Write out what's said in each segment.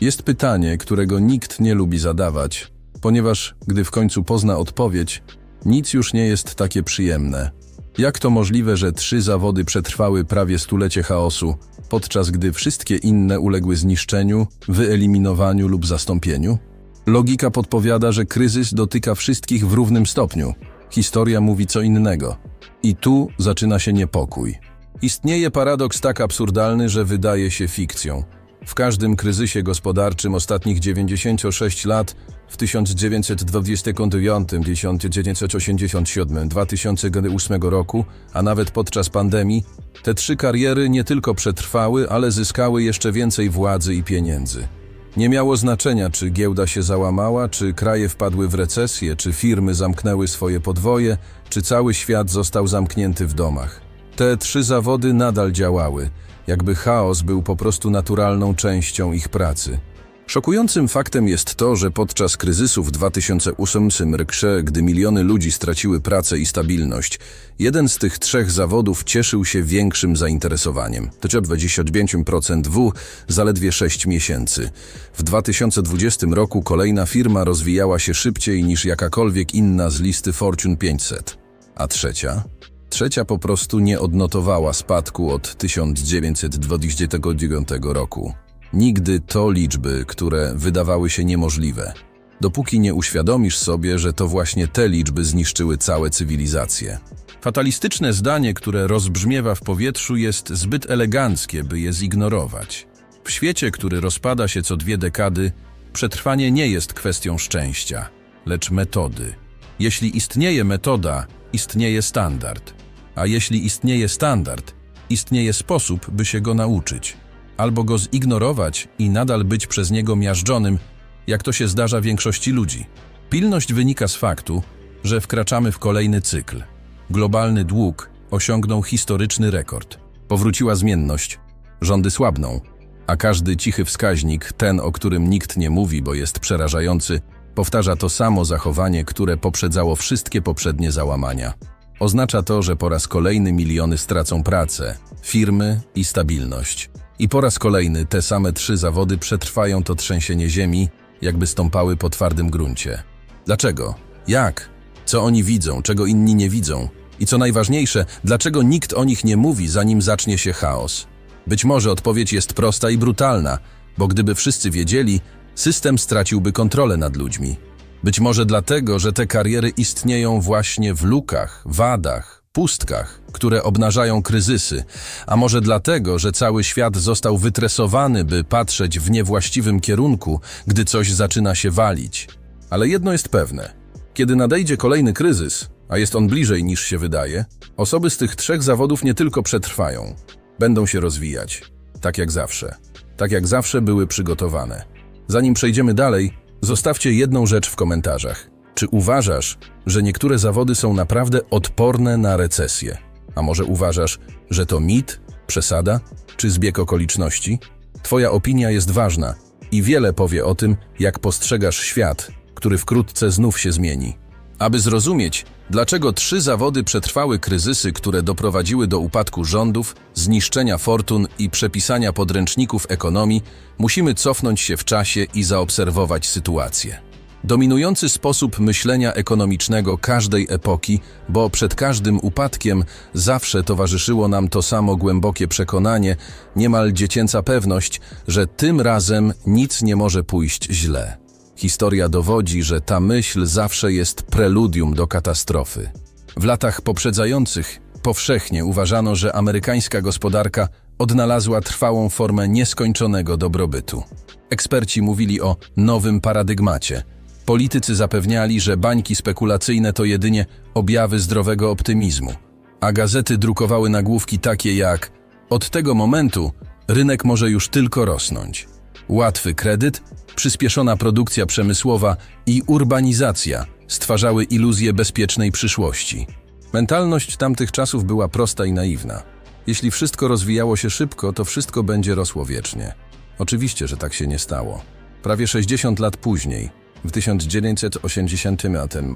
Jest pytanie, którego nikt nie lubi zadawać, ponieważ gdy w końcu pozna odpowiedź, nic już nie jest takie przyjemne. Jak to możliwe, że trzy zawody przetrwały prawie stulecie chaosu, podczas gdy wszystkie inne uległy zniszczeniu, wyeliminowaniu lub zastąpieniu? Logika podpowiada, że kryzys dotyka wszystkich w równym stopniu. Historia mówi co innego. I tu zaczyna się niepokój. Istnieje paradoks tak absurdalny, że wydaje się fikcją. W każdym kryzysie gospodarczym ostatnich 96 lat, w 1929, 1987, 2008 roku, a nawet podczas pandemii, te trzy kariery nie tylko przetrwały, ale zyskały jeszcze więcej władzy i pieniędzy. Nie miało znaczenia, czy giełda się załamała, czy kraje wpadły w recesję, czy firmy zamknęły swoje podwoje, czy cały świat został zamknięty w domach. Te trzy zawody nadal działały, jakby chaos był po prostu naturalną częścią ich pracy. Szokującym faktem jest to, że podczas kryzysu w 2008 ryksze, gdy miliony ludzi straciły pracę i stabilność, jeden z tych trzech zawodów cieszył się większym zainteresowaniem. To 25% W, zaledwie 6 miesięcy. W 2020 roku kolejna firma rozwijała się szybciej niż jakakolwiek inna z listy Fortune 500. A trzecia? Trzecia po prostu nie odnotowała spadku od 1929 roku. Nigdy to liczby, które wydawały się niemożliwe. Dopóki nie uświadomisz sobie, że to właśnie te liczby zniszczyły całe cywilizacje. Fatalistyczne zdanie, które rozbrzmiewa w powietrzu, jest zbyt eleganckie, by je zignorować. W świecie, który rozpada się co dwie dekady, przetrwanie nie jest kwestią szczęścia, lecz metody. Jeśli istnieje metoda, istnieje standard. A jeśli istnieje standard, istnieje sposób, by się go nauczyć. Albo go zignorować i nadal być przez niego miażdżonym, jak to się zdarza większości ludzi. Pilność wynika z faktu, że wkraczamy w kolejny cykl. Globalny dług osiągnął historyczny rekord. Powróciła zmienność, rządy słabną, a każdy cichy wskaźnik, ten o którym nikt nie mówi, bo jest przerażający, powtarza to samo zachowanie, które poprzedzało wszystkie poprzednie załamania. Oznacza to, że po raz kolejny miliony stracą pracę, firmy i stabilność. I po raz kolejny te same trzy zawody przetrwają to trzęsienie ziemi, jakby stąpały po twardym gruncie. Dlaczego? Jak? Co oni widzą, czego inni nie widzą? I co najważniejsze, dlaczego nikt o nich nie mówi, zanim zacznie się chaos? Być może odpowiedź jest prosta i brutalna, bo gdyby wszyscy wiedzieli, system straciłby kontrolę nad ludźmi. Być może dlatego, że te kariery istnieją właśnie w lukach, wadach, pustkach, które obnażają kryzysy, a może dlatego, że cały świat został wytresowany, by patrzeć w niewłaściwym kierunku, gdy coś zaczyna się walić. Ale jedno jest pewne: kiedy nadejdzie kolejny kryzys, a jest on bliżej niż się wydaje, osoby z tych trzech zawodów nie tylko przetrwają, będą się rozwijać, tak jak zawsze. Tak jak zawsze były przygotowane. Zanim przejdziemy dalej, zostawcie jedną rzecz w komentarzach. Czy uważasz, że niektóre zawody są naprawdę odporne na recesję? A może uważasz, że to mit, przesada czy zbieg okoliczności? Twoja opinia jest ważna i wiele powie o tym, jak postrzegasz świat, który wkrótce znów się zmieni. Aby zrozumieć, dlaczego trzy zawody przetrwały kryzysy, które doprowadziły do upadku rządów, zniszczenia fortun i przepisania podręczników ekonomii, musimy cofnąć się w czasie i zaobserwować sytuację. Dominujący sposób myślenia ekonomicznego każdej epoki, bo przed każdym upadkiem zawsze towarzyszyło nam to samo głębokie przekonanie, niemal dziecięca pewność, że tym razem nic nie może pójść źle. Historia dowodzi, że ta myśl zawsze jest preludium do katastrofy. W latach poprzedzających powszechnie uważano, że amerykańska gospodarka odnalazła trwałą formę nieskończonego dobrobytu. Eksperci mówili o nowym paradygmacie. Politycy zapewniali, że bańki spekulacyjne to jedynie objawy zdrowego optymizmu, a gazety drukowały nagłówki takie jak od tego momentu rynek może już tylko rosnąć. Łatwy kredyt, przyspieszona produkcja przemysłowa i urbanizacja stwarzały iluzję bezpiecznej przyszłości. Mentalność tamtych czasów była prosta i naiwna. Jeśli wszystko rozwijało się szybko, to wszystko będzie rosło wiecznie. Oczywiście, że tak się nie stało. Prawie 60 lat później, w 1980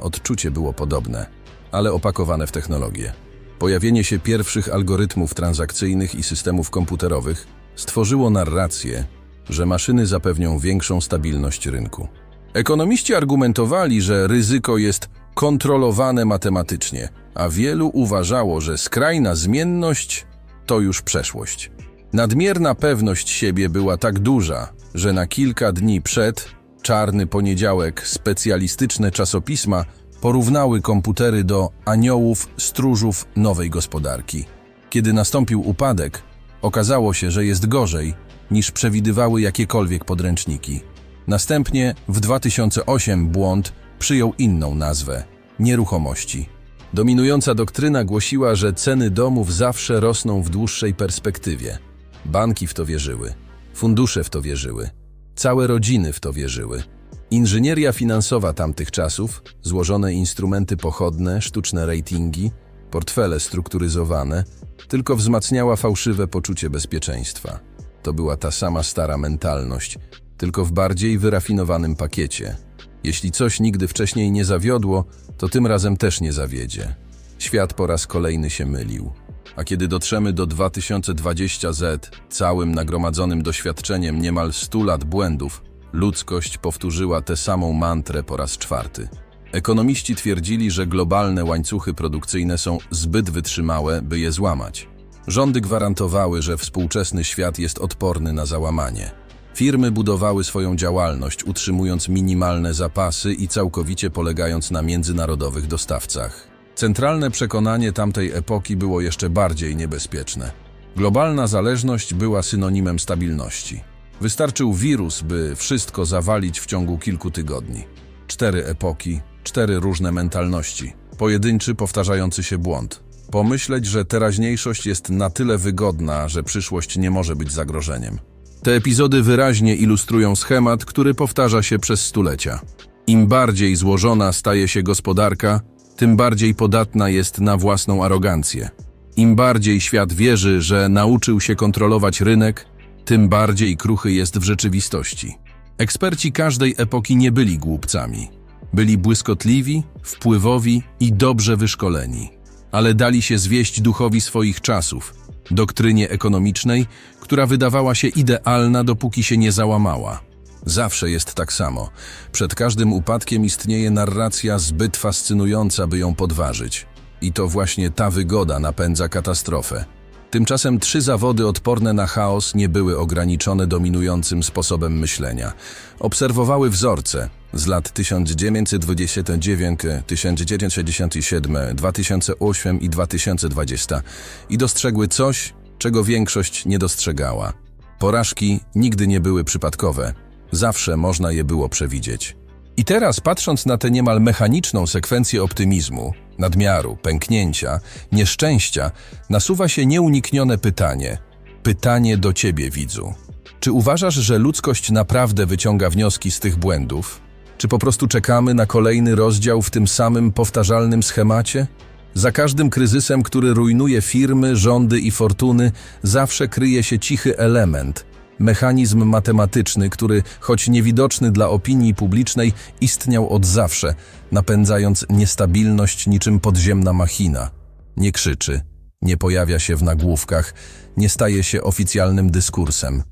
odczucie było podobne, ale opakowane w technologię. Pojawienie się pierwszych algorytmów transakcyjnych i systemów komputerowych stworzyło narrację, że maszyny zapewnią większą stabilność rynku. Ekonomiści argumentowali, że ryzyko jest kontrolowane matematycznie, a wielu uważało, że skrajna zmienność to już przeszłość. Nadmierna pewność siebie była tak duża, że na kilka dni przed Czarny Poniedziałek specjalistyczne czasopisma porównały komputery do aniołów stróżów nowej gospodarki. Kiedy nastąpił upadek, okazało się, że jest gorzej niż przewidywały jakiekolwiek podręczniki. Następnie w 2008 błąd przyjął inną nazwę nieruchomości. Dominująca doktryna głosiła, że ceny domów zawsze rosną w dłuższej perspektywie. Banki w to wierzyły, fundusze w to wierzyły, całe rodziny w to wierzyły. Inżynieria finansowa tamtych czasów, złożone instrumenty pochodne, sztuczne ratingi, portfele strukturyzowane, tylko wzmacniała fałszywe poczucie bezpieczeństwa. To była ta sama stara mentalność, tylko w bardziej wyrafinowanym pakiecie. Jeśli coś nigdy wcześniej nie zawiodło, to tym razem też nie zawiedzie. Świat po raz kolejny się mylił. A kiedy dotrzemy do 2020Z, całym nagromadzonym doświadczeniem niemal 100 lat błędów, ludzkość powtórzyła tę samą mantrę po raz czwarty. Ekonomiści twierdzili, że globalne łańcuchy produkcyjne są zbyt wytrzymałe, by je złamać. Rządy gwarantowały, że współczesny świat jest odporny na załamanie. Firmy budowały swoją działalność, utrzymując minimalne zapasy i całkowicie polegając na międzynarodowych dostawcach. Centralne przekonanie tamtej epoki było jeszcze bardziej niebezpieczne. Globalna zależność była synonimem stabilności. Wystarczył wirus, by wszystko zawalić w ciągu kilku tygodni. Cztery epoki, cztery różne mentalności, pojedynczy, powtarzający się błąd. Pomyśleć, że teraźniejszość jest na tyle wygodna, że przyszłość nie może być zagrożeniem. Te epizody wyraźnie ilustrują schemat, który powtarza się przez stulecia. Im bardziej złożona staje się gospodarka, tym bardziej podatna jest na własną arogancję. Im bardziej świat wierzy, że nauczył się kontrolować rynek, tym bardziej kruchy jest w rzeczywistości. Eksperci każdej epoki nie byli głupcami. Byli błyskotliwi, wpływowi i dobrze wyszkoleni, ale dali się zwieść duchowi swoich czasów, doktrynie ekonomicznej, która wydawała się idealna, dopóki się nie załamała. Zawsze jest tak samo. Przed każdym upadkiem istnieje narracja zbyt fascynująca, by ją podważyć. I to właśnie ta wygoda napędza katastrofę. Tymczasem trzy zawody odporne na chaos nie były ograniczone dominującym sposobem myślenia. Obserwowały wzorce z lat 1929, 1967, 2008 i 2020 i dostrzegły coś, czego większość nie dostrzegała. Porażki nigdy nie były przypadkowe. Zawsze można je było przewidzieć. I teraz, patrząc na tę niemal mechaniczną sekwencję optymizmu, nadmiaru, pęknięcia, nieszczęścia, nasuwa się nieuniknione pytanie. Pytanie do ciebie, widzu. Czy uważasz, że ludzkość naprawdę wyciąga wnioski z tych błędów? Czy po prostu czekamy na kolejny rozdział w tym samym powtarzalnym schemacie? Za każdym kryzysem, który rujnuje firmy, rządy i fortuny, zawsze kryje się cichy element, mechanizm matematyczny, który, choć niewidoczny dla opinii publicznej, istniał od zawsze, napędzając niestabilność niczym podziemna machina. Nie krzyczy, nie pojawia się w nagłówkach, nie staje się oficjalnym dyskursem.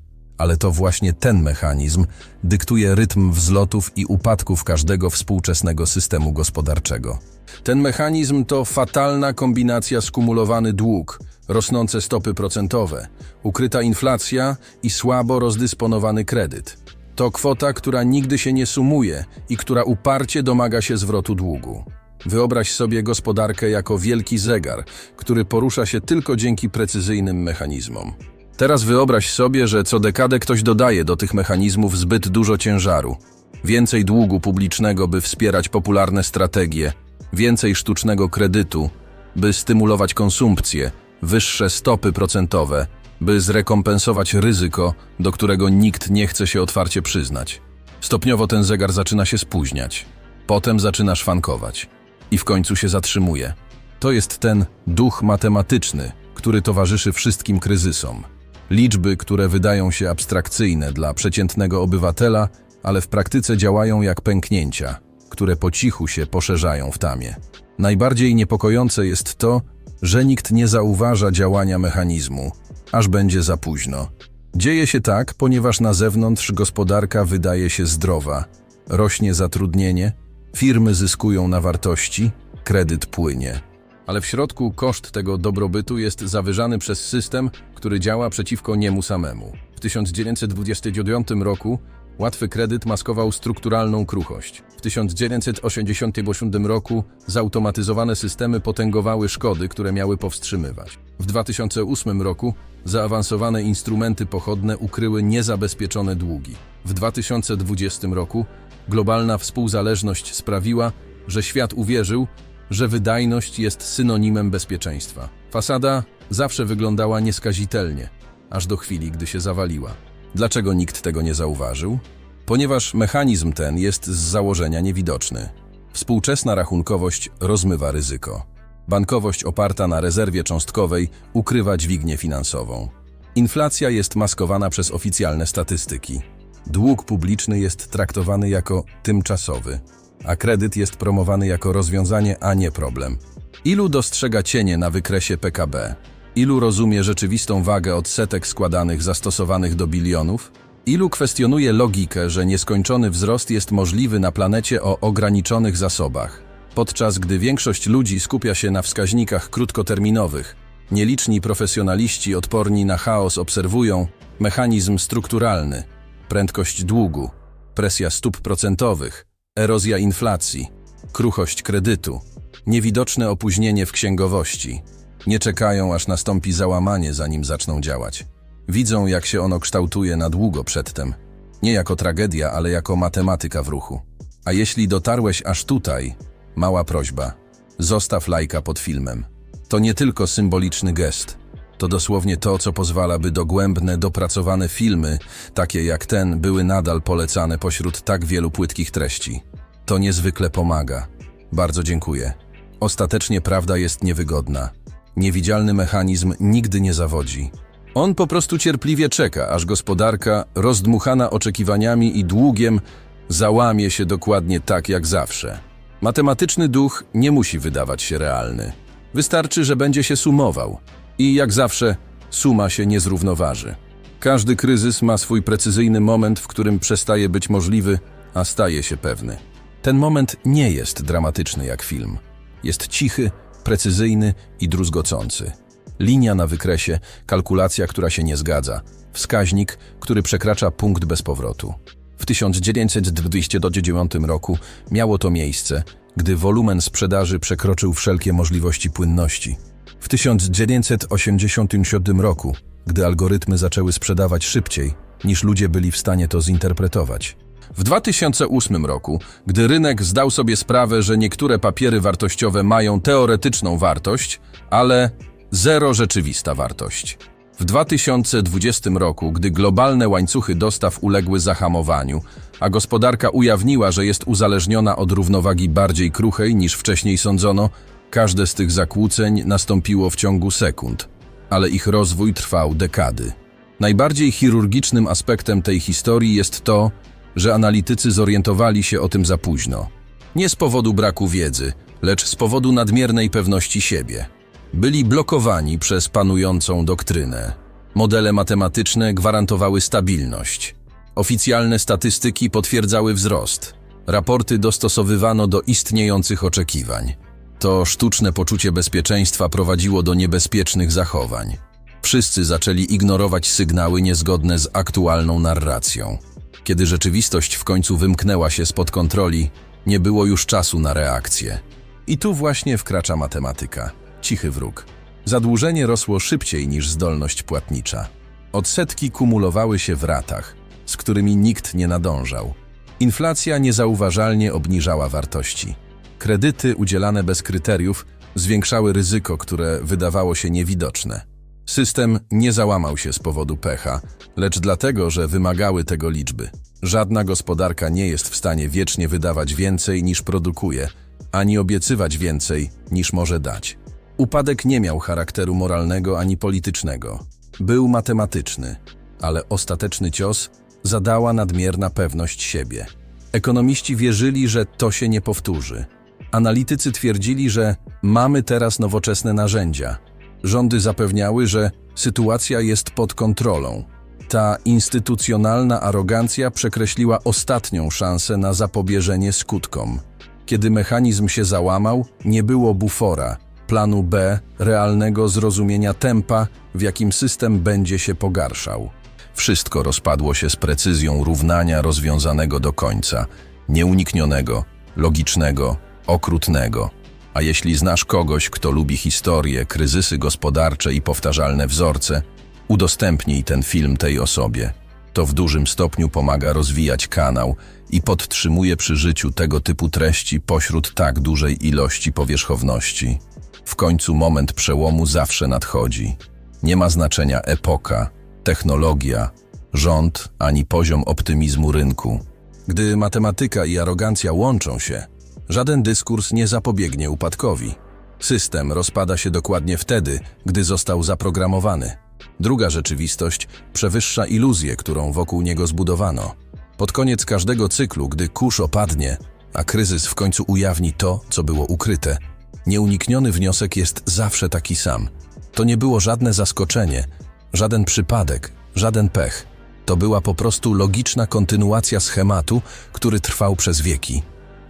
Ale to właśnie ten mechanizm dyktuje rytm wzlotów i upadków każdego współczesnego systemu gospodarczego. Ten mechanizm to fatalna kombinacja skumulowany dług, rosnące stopy procentowe, ukryta inflacja i słabo rozdysponowany kredyt. To kwota, która nigdy się nie sumuje i która uparcie domaga się zwrotu długu. Wyobraź sobie gospodarkę jako wielki zegar, który porusza się tylko dzięki precyzyjnym mechanizmom. Teraz wyobraź sobie, że co dekadę ktoś dodaje do tych mechanizmów zbyt dużo ciężaru. Więcej długu publicznego, by wspierać popularne strategie, więcej sztucznego kredytu, by stymulować konsumpcję, wyższe stopy procentowe, by zrekompensować ryzyko, do którego nikt nie chce się otwarcie przyznać. Stopniowo ten zegar zaczyna się spóźniać. Potem zaczyna szwankować. I w końcu się zatrzymuje. To jest ten duch matematyczny, który towarzyszy wszystkim kryzysom. Liczby, które wydają się abstrakcyjne dla przeciętnego obywatela, ale w praktyce działają jak pęknięcia, które po cichu się poszerzają w tamie. Najbardziej niepokojące jest to, że nikt nie zauważa działania mechanizmu, aż będzie za późno. Dzieje się tak, ponieważ na zewnątrz gospodarka wydaje się zdrowa, rośnie zatrudnienie, firmy zyskują na wartości, kredyt płynie. Ale w środku koszt tego dobrobytu jest zawyżany przez system, który działa przeciwko niemu samemu. W 1929 roku łatwy kredyt maskował strukturalną kruchość. W 1987 roku zautomatyzowane systemy potęgowały szkody, które miały powstrzymywać. W 2008 roku zaawansowane instrumenty pochodne ukryły niezabezpieczone długi. W 2020 roku globalna współzależność sprawiła, że świat uwierzył, że wydajność jest synonimem bezpieczeństwa. Fasada zawsze wyglądała nieskazitelnie, aż do chwili, gdy się zawaliła. Dlaczego nikt tego nie zauważył? Ponieważ mechanizm ten jest z założenia niewidoczny. Współczesna rachunkowość rozmywa ryzyko. Bankowość oparta na rezerwie cząstkowej ukrywa dźwignię finansową. Inflacja jest maskowana przez oficjalne statystyki. Dług publiczny jest traktowany jako tymczasowy, a kredyt jest promowany jako rozwiązanie, a nie problem. Ilu dostrzega cienie na wykresie PKB? Ilu rozumie rzeczywistą wagę odsetek składanych zastosowanych do bilionów? Ilu kwestionuje logikę, że nieskończony wzrost jest możliwy na planecie o ograniczonych zasobach? Podczas gdy większość ludzi skupia się na wskaźnikach krótkoterminowych, nieliczni profesjonaliści odporni na chaos obserwują mechanizm strukturalny, prędkość długu, presja stóp procentowych, erozja inflacji, kruchość kredytu, niewidoczne opóźnienie w księgowości. Nie czekają, aż nastąpi załamanie, zanim zaczną działać. Widzą, jak się ono kształtuje na długo przedtem. Nie jako tragedia, ale jako matematyka w ruchu. A jeśli dotarłeś aż tutaj, mała prośba. Zostaw lajka pod filmem. To nie tylko symboliczny gest. To dosłownie to, co pozwala, by dogłębne, dopracowane filmy, takie jak ten, były nadal polecane pośród tak wielu płytkich treści. To niezwykle pomaga. Bardzo dziękuję. Ostatecznie prawda jest niewygodna. Niewidzialny mechanizm nigdy nie zawodzi. On po prostu cierpliwie czeka, aż gospodarka, rozdmuchana oczekiwaniami i długiem, załamie się dokładnie tak jak zawsze. Matematyczny duch nie musi wydawać się realny. Wystarczy, że będzie się sumował. I jak zawsze, suma się nie zrównoważy. Każdy kryzys ma swój precyzyjny moment, w którym przestaje być możliwy, a staje się pewny. Ten moment nie jest dramatyczny jak film. Jest cichy, precyzyjny i druzgocący. Linia na wykresie, kalkulacja, która się nie zgadza, wskaźnik, który przekracza punkt bez powrotu. W 1929 roku miało to miejsce, gdy wolumen sprzedaży przekroczył wszelkie możliwości płynności. W 1987 roku, gdy algorytmy zaczęły sprzedawać szybciej, niż ludzie byli w stanie to zinterpretować. W 2008 roku, gdy rynek zdał sobie sprawę, że niektóre papiery wartościowe mają teoretyczną wartość, ale zero rzeczywista wartość. W 2020 roku, gdy globalne łańcuchy dostaw uległy zahamowaniu, a gospodarka ujawniła, że jest uzależniona od równowagi bardziej kruchej niż wcześniej sądzono, każde z tych zakłóceń nastąpiło w ciągu sekund, ale ich rozwój trwał dekady. Najbardziej chirurgicznym aspektem tej historii jest to, że analitycy zorientowali się o tym za późno. Nie z powodu braku wiedzy, lecz z powodu nadmiernej pewności siebie. Byli blokowani przez panującą doktrynę. Modele matematyczne gwarantowały stabilność. Oficjalne statystyki potwierdzały wzrost. Raporty dostosowywano do istniejących oczekiwań. To sztuczne poczucie bezpieczeństwa prowadziło do niebezpiecznych zachowań. Wszyscy zaczęli ignorować sygnały niezgodne z aktualną narracją. Kiedy rzeczywistość w końcu wymknęła się spod kontroli, nie było już czasu na reakcję. I tu właśnie wkracza matematyka. Cichy wróg. Zadłużenie rosło szybciej niż zdolność płatnicza. Odsetki kumulowały się w ratach, z którymi nikt nie nadążał. Inflacja niezauważalnie obniżała wartości. Kredyty udzielane bez kryteriów zwiększały ryzyko, które wydawało się niewidoczne. System nie załamał się z powodu pecha, lecz dlatego, że wymagały tego liczby. Żadna gospodarka nie jest w stanie wiecznie wydawać więcej niż produkuje, ani obiecywać więcej niż może dać. Upadek nie miał charakteru moralnego ani politycznego. Był matematyczny, ale ostateczny cios zadała nadmierna pewność siebie. Ekonomiści wierzyli, że to się nie powtórzy. Analitycy twierdzili, że mamy teraz nowoczesne narzędzia. Rządy zapewniały, że sytuacja jest pod kontrolą. Ta instytucjonalna arogancja przekreśliła ostatnią szansę na zapobieżenie skutkom. Kiedy mechanizm się załamał, nie było bufora, planu B, realnego zrozumienia tempa, w jakim system będzie się pogarszał. Wszystko rozpadło się z precyzją równania rozwiązanego do końca, nieuniknionego, logicznego, okrutnego. A jeśli znasz kogoś, kto lubi historię, kryzysy gospodarcze i powtarzalne wzorce, udostępnij ten film tej osobie. To w dużym stopniu pomaga rozwijać kanał i podtrzymuje przy życiu tego typu treści pośród tak dużej ilości powierzchowności. W końcu moment przełomu zawsze nadchodzi. Nie ma znaczenia epoka, technologia, rząd ani poziom optymizmu rynku. Gdy matematyka i arogancja łączą się, żaden dyskurs nie zapobiegnie upadkowi. System rozpada się dokładnie wtedy, gdy został zaprogramowany. Druga rzeczywistość przewyższa iluzję, którą wokół niego zbudowano. Pod koniec każdego cyklu, gdy kurz opadnie, a kryzys w końcu ujawni to, co było ukryte, nieunikniony wniosek jest zawsze taki sam. To nie było żadne zaskoczenie, żaden przypadek, żaden pech. To była po prostu logiczna kontynuacja schematu, który trwał przez wieki.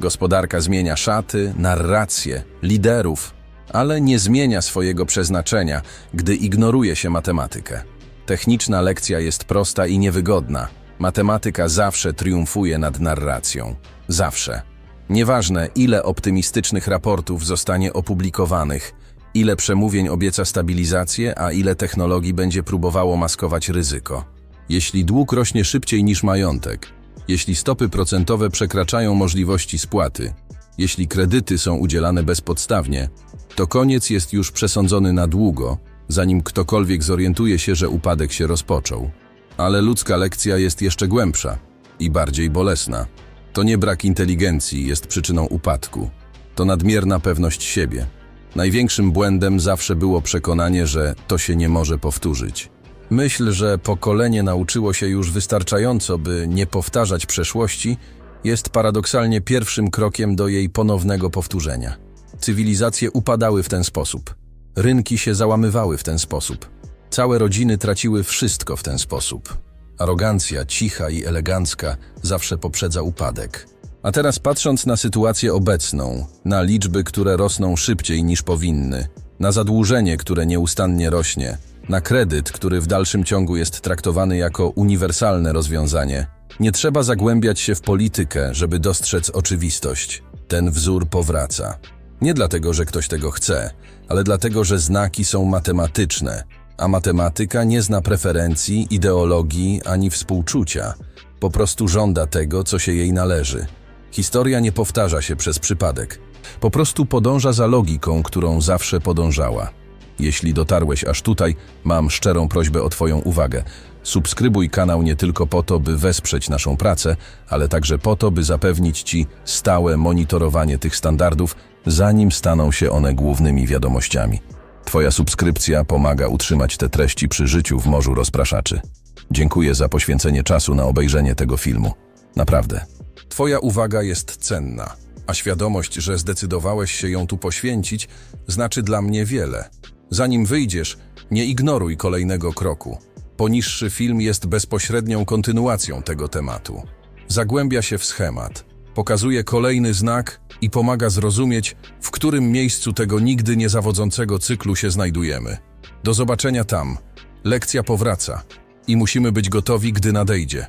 Gospodarka zmienia szaty, narrację, liderów, ale nie zmienia swojego przeznaczenia, gdy ignoruje się matematykę. Techniczna lekcja jest prosta i niewygodna. Matematyka zawsze triumfuje nad narracją. Zawsze. Nieważne, ile optymistycznych raportów zostanie opublikowanych, ile przemówień obieca stabilizację, a ile technologii będzie próbowało maskować ryzyko. Jeśli dług rośnie szybciej niż majątek, jeśli stopy procentowe przekraczają możliwości spłaty, jeśli kredyty są udzielane bezpodstawnie, to koniec jest już przesądzony na długo, zanim ktokolwiek zorientuje się, że upadek się rozpoczął. Ale ludzka lekcja jest jeszcze głębsza i bardziej bolesna. To nie brak inteligencji jest przyczyną upadku. To nadmierna pewność siebie. Największym błędem zawsze było przekonanie, że to się nie może powtórzyć. Myśl, że pokolenie nauczyło się już wystarczająco, by nie powtarzać przeszłości, jest paradoksalnie pierwszym krokiem do jej ponownego powtórzenia. Cywilizacje upadały w ten sposób. Rynki się załamywały w ten sposób. Całe rodziny traciły wszystko w ten sposób. Arogancja, cicha i elegancka, zawsze poprzedza upadek. A teraz patrząc na sytuację obecną, na liczby, które rosną szybciej niż powinny, na zadłużenie, które nieustannie rośnie, na kredyt, który w dalszym ciągu jest traktowany jako uniwersalne rozwiązanie, nie trzeba zagłębiać się w politykę, żeby dostrzec oczywistość. Ten wzór powraca. Nie dlatego, że ktoś tego chce, ale dlatego, że znaki są matematyczne, a matematyka nie zna preferencji, ideologii ani współczucia. Po prostu żąda tego, co się jej należy. Historia nie powtarza się przez przypadek. Po prostu podąża za logiką, którą zawsze podążała. Jeśli dotarłeś aż tutaj, mam szczerą prośbę o Twoją uwagę. Subskrybuj kanał nie tylko po to, by wesprzeć naszą pracę, ale także po to, by zapewnić Ci stałe monitorowanie tych standardów, zanim staną się one głównymi wiadomościami. Twoja subskrypcja pomaga utrzymać te treści przy życiu w morzu rozpraszaczy. Dziękuję za poświęcenie czasu na obejrzenie tego filmu. Naprawdę. Twoja uwaga jest cenna, a świadomość, że zdecydowałeś się ją tu poświęcić, znaczy dla mnie wiele. Zanim wyjdziesz, nie ignoruj kolejnego kroku. Poniższy film jest bezpośrednią kontynuacją tego tematu. Zagłębia się w schemat, pokazuje kolejny znak i pomaga zrozumieć, w którym miejscu tego nigdy nie zawodzącego cyklu się znajdujemy. Do zobaczenia tam. Lekcja powraca i musimy być gotowi, gdy nadejdzie.